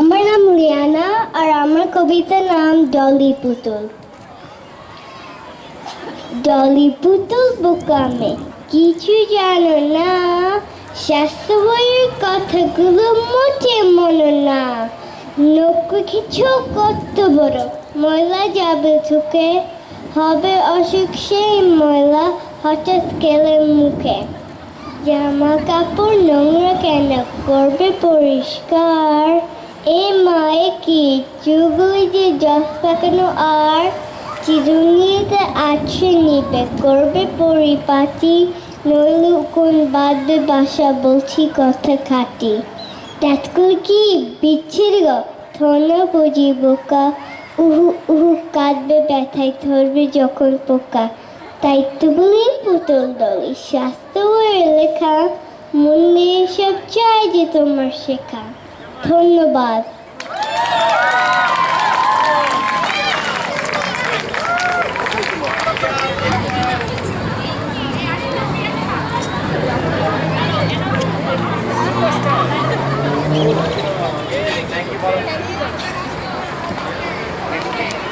মিয়ানা আর আমার কবিতার নাম ডলি পুতুল। ডলি পুতুল বোকামে কিছু জানো না। স্বাস্থ্য বইয়ের কথাগুলো মোটে মনে না। নৌকো কিছু কত বড়, ময়লা যাবে থুকে হবে অসুখ সেই ময়লা হঠাৎ গেলে মুখে। জামা কাপড় নোংরা কেন করবে পরিষ্কার? এ মায়ে কি চুগুলি যে জস পাকানো আর চিরুনিতে আছে নিবে করবে পরিপাটি, নইলে কোন বাদবে বাসা বলছি কথা খাটি। টাটকুল কি বিচ্ছির থন বুঝি বোকা। উহু উহু কাঁদবে ব্যথায়, ধরবে যখন পোকা। তাই তো বলি পুতুল দলি, স্বাস্থ্য লেখা, মন দিয়ে সব চাই যে তোমার শেখা। ধন্যবাদ।